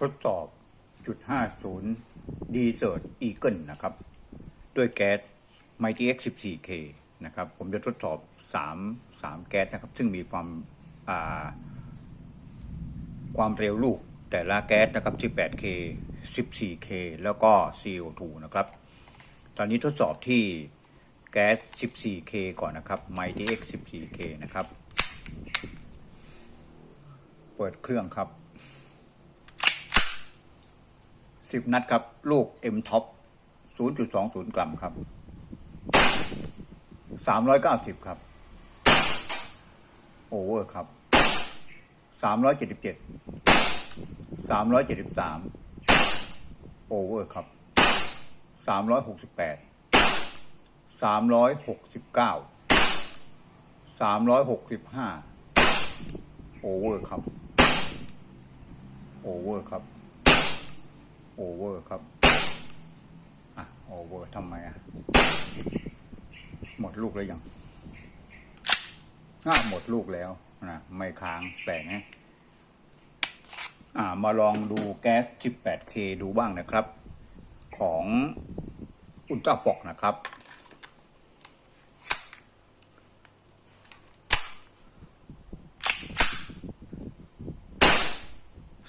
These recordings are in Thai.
ทดสอบจุด50 d s e r t Eagle นะครับ ด้วยแก๊ส Mighty X 14K นะครับ ผมจะทดสอบ 3 3 แก๊สนะครับ ซึ่งมีความาความเร็วลูกแต่ละแก๊สนะครับ 18K 14K แล้วก็ CO2 นะครับ ตอนนี้ทดสอบที่แก๊ส 14K ก่อนนะครับ Mighty X 14K นะครับ เปิดเครื่องครับ 10นัดครับ ลูก M Top 0.20กรัมครับ390ครับโอเวอร์ครับ377 373โอเวอร์ครับ368 369 365โอเวอร์ครับ โอเวอร์ครับ โอเวอร์ครับ อะ โอเวอร์ทำไมอะ หมดลูกแล้วยังอ่าหมดลูกแล้วนะไม่ค้างแปลกนะอ่า มาลองดูแก๊ส 18K ดูบ้างนะครับ ของอุลตราฟอกนะครับ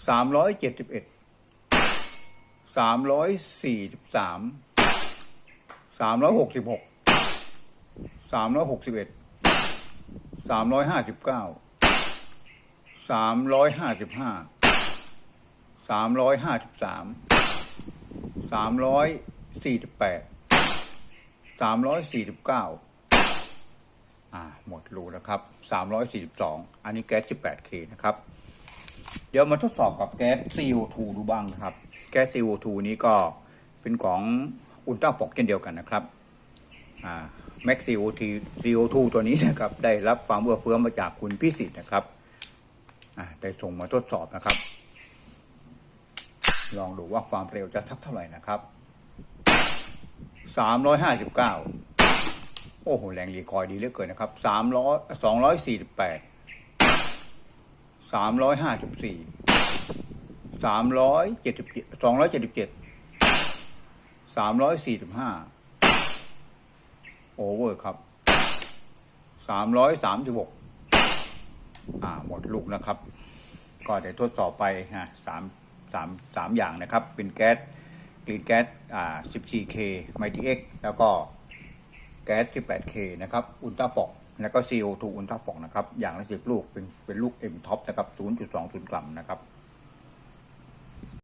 สามร้อยเจ็ดสิบเอ็ด สามร้อยสี่สิบสามสามร้อยหกสิบหกสามร้อยหกสิบเอ็ดสามร้อยห้าสิบเก้าสามร้อยห้าสิบห้าสามร้อยห้าสิบสามสามร้อยสี่สิบแปดสามร้อยสี่สิบเก้าอ่าหมดรูแล้วครับสามร้อยสี่สิบสองอันนี้แก๊ส 18K นะครับ ดี๋ยวมาทดสอบกับแก๊ส CO2 ดูบ้างครับ แก๊ส CO2 นี้ก็เป็นของอุลตราฟอกเช่นเดียวกันนะครับอ่า Max CO2 CO2 ตัวนี้นะครับ ได้รับความเอื้อเฟื้อมาจากคุณพิสิทธิ์นะครับอ่าได้ส่งมาทดสอบนะครับ ลองดูว่าความเร็วจะสักเท่าไหร่นะครับสามร้อยห้าสิบเก้าโอ้โห แรงรีคอยดีเหลือเกินนะครับสามร้อยสองร้อยสี่สิบแปดสามร้อยห้าสิบสี่ สามร้อยเจ็ดสิบสองร้อยเจ็ดสิบเจ็ดสามร้อยสี่สิบห้าโอเวอร์ครับสามร้อยสามสิบหกอ่าหมดลูกนะครับ ก็เดี๋ยวทดสอบไปฮะสามสามสามอย่างนะครับ เป็นแก๊สกรีนแก๊สอ่า 14K Mighty X แล้วก็แก๊ส 18K นะครับ อุลตราฟอก แล้วก็ CO2 อุลตราฟอกนะครับ อย่างละสิบลูก เป็นเป็นลูก M Top นะครับ 0.20 กรัมนะครับ